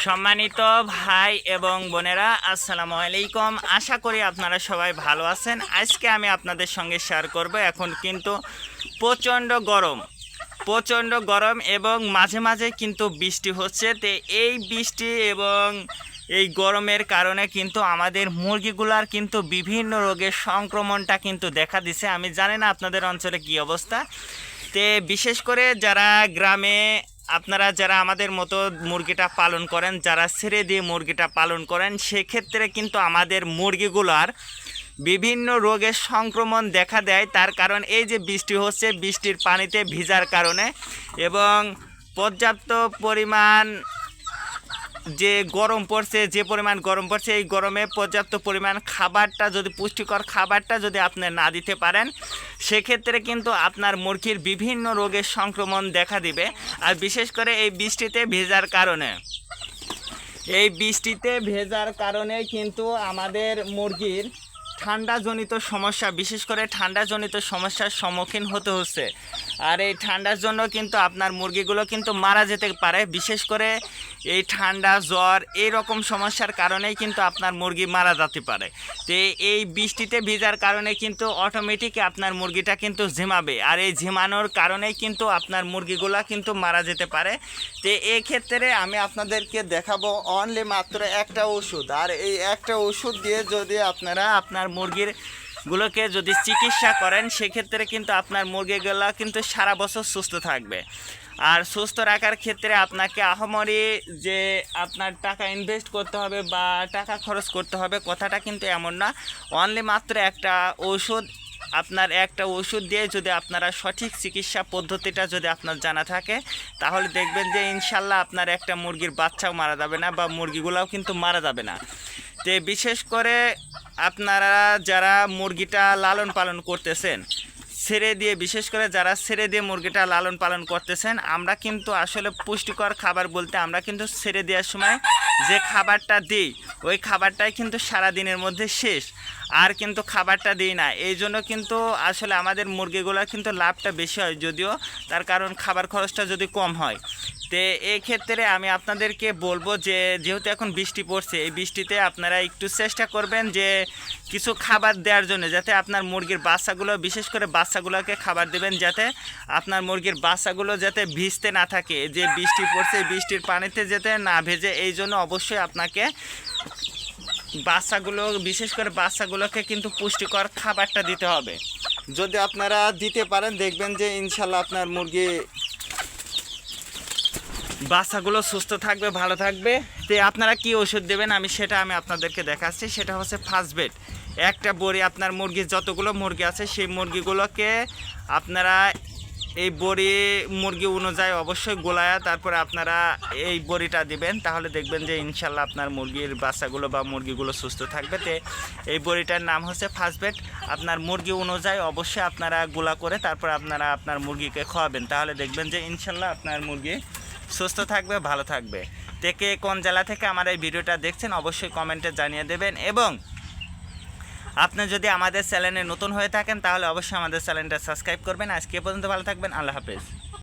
সম্মানিত ভাই এবং বোনেরা, আসসালামু আলাইকুম। আশা করি আপনারা সবাই ভালো আছেন। আজকে আমি আপনাদের সঙ্গে শেয়ার করব। এখন কিন্তু প্রচণ্ড গরম। প্রচণ্ড গরম এবং মাঝে মাঝে কিন্তু বৃষ্টি হচ্ছে। তো এই বৃষ্টি এবং এই গরমের কারণে কিন্তু আমাদের মুরগিগুলার কিন্তু বিভিন্ন রোগের সংক্রমণটা কিন্তু দেখা দিছে। আমি জানি না আপনাদের অঞ্চলে কি অবস্থা। তে বিশেষ করে যারা গ্রামে আপনারা যারা আমাদের মতো মুরগিটা পালন করেন, যারা ছেড়ে দিয়ে মুরগিটা পালন করেন, সেক্ষেত্রে কিন্তু আমাদের মুরগিগুলোর বিভিন্ন রোগের সংক্রমণ দেখা দেয়। তার কারণ এই যে বৃষ্টি হচ্ছে, বৃষ্টির পানিতে ভিজার কারণে এবং পর্যাপ্ত পরিমাণ যে গরম পড়ছে, যে পরিমাণ গরম পড়ছে, এই গরমে পর্যাপ্ত পরিমাণ খাবারটা যদি, পুষ্টিকর খাবারটা যদি আপনি না দিতে পারেন, সেক্ষেত্রে কিন্তু আপনার মুরগির বিভিন্ন রোগের সংক্রমণ দেখা দিবে। আর বিশেষ করে এই বৃষ্টিতে ভেজার কারণে। এই বৃষ্টিতে ভেজার কারণে কিন্তু আমাদের মুরগির ঠান্ডাজনিত সমস্যা, বিশেষ করে ঠান্ডাজনিত সমস্যার সম্মুখীন হতে হচ্ছে। আর এই ঠান্ডার জন্য কিন্তু আপনার মুরগিগুলো কিন্তু মারা যেতে পারে। বিশেষ করে এই ঠান্ডা, জ্বর এই রকম সমস্যার কারণেই কিন্তু আপনার মুরগি মারা যেতে পারে। তো এই বৃষ্টিতে ভিজার কারণে কিন্তু অটোমেটিক আপনার মুরগিটা কিন্তু ঝিমাবে। আর এই ঝিমানোর কারণেই কিন্তু আপনার মুরগিগুলো কিন্তু মারা যেতে পারে। তো ক্ষেত্রে আমি আপনাদেরকে দেখাবো অনলি মাত্র একটা ওষুধ। আর এই একটা ওষুধ দিয়ে যদি আপনারা আপনার মুরগির গুলোকে যদি চিকিৎসা করেন, সেক্ষেত্রে কিন্তু আপনার মুরগিগুলো কিন্তু সারা বছর সুস্থ থাকবে। আর সুস্থ রাখার ক্ষেত্রে আপনাকে আহমরি যে আপনার টাকা ইনভেস্ট করতে হবে বা টাকা খরচ করতে হবে, কথাটা কিন্তু এমন না। অনলি মাত্র একটা ওষুধ আপনার একটা ওষুধ দিয়ে যদি আপনারা সঠিক চিকিৎসা পদ্ধতিটা যদি আপনার জানা থাকে, তাহলে দেখবেন যে ইনশাল্লাহ আপনার একটা মুরগির বাচ্চাও মারা যাবে না বা মুরগিগুলোও কিন্তু মারা যাবে না। তে বিশেষ করে আপনারা যারা মুরগিটা লালন পালন করতেছেন ছেড়ে দিয়ে, বিশেষ করে যারা ছেড়ে দিয়ে মুরগিটা লালন পালন করতেছেন, আমরা কিন্তু আসলে পুষ্টিকর খাবার বলতে আমরা কিন্তু ছেড়ে দেওয়ার সময় যে খাবারটা দিই, ওই খাবারটাই কিন্তু সারা দিনের মধ্যে শেষ। আর কিন্তু খাবারটা দিই না। এই জন্য কিন্তু আসলে আমাদের মুরগিগুলোর কিন্তু লাভটা বেশি হয়, যদিও তার কারণ খাবার খরচটা যদি কম হয়। তে এই ক্ষেত্রে আমি আপনাদেরকে বলব যে, যেহেতু এখন বৃষ্টি পড়ছে, এই বৃষ্টিতে আপনারা একটু চেষ্টা করবেন যে কিছু খাবার দেওয়ার জন্য, যাতে আপনার মুরগির বাচ্চাগুলো, বিশেষ করে বাচ্চাগুলোকে খাবার দেবেন যাতে আপনার মুরগির বাচ্চাগুলো যাতে ভিজতে না থাকে, যে বৃষ্টি পড়ছে বৃষ্টির পানিতে যেতে না ভেজে, এই জন্য অবশ্যই আপনাকে বাচ্চাগুলো, বিশেষ করে বাচ্চাগুলোকে কিন্তু পুষ্টিকর খাবারটা দিতে হবে। যদি আপনারা দিতে পারেন, দেখবেন যে ইনশাল্লাহ আপনার মুরগি বাচ্চাগুলো সুস্থ থাকবে, ভালো থাকবে। তো আপনারা কি ওষুধ দেবেন? আমি সেটা আমি আপনাদেরকে দেখাচ্ছি। সেটা হচ্ছে ফার্স্ট বেড একটা বড়ি আপনার মুরগির যতগুলো মুরগি আছে, সেই মুরগিগুলোকে আপনারা এই বড়ি মুরগি অনুযায়ী অবশ্যই গোলায়া, তারপরে আপনারা এই বড়িটা দিবেন। তাহলে দেখবেন যে ইনশাল্লাহ আপনার মুরগির বাচ্চাগুলো বা মুরগিগুলো সুস্থ থাকবে। তে এই বড়িটার নাম হচ্ছে ফার্স্ট বেড আপনার মুরগি অনুযায়ী অবশ্যই আপনারা গোলা করে, তারপর আপনারা আপনার মুরগিকে খাওয়াবেন। তাহলে দেখবেন যে ইনশাল্লাহ আপনার মুরগি সুস্থ থাকবে, ভালো থাকবে। থেকে কোন জেলা থেকে আমার এই ভিডিওটা দেখছেন, অবশ্যই কমেন্টে জানিয়ে দেবেন এবং আপনি যদি আমাদের চ্যানেলে নতুন হয়ে থাকেন, তাহলে অবশ্যই আমাদের চ্যানেলটা সাবস্ক্রাইব করবেন। আজকে পর্যন্ত ভালো থাকবেন, আল্লাহ হাফেজ।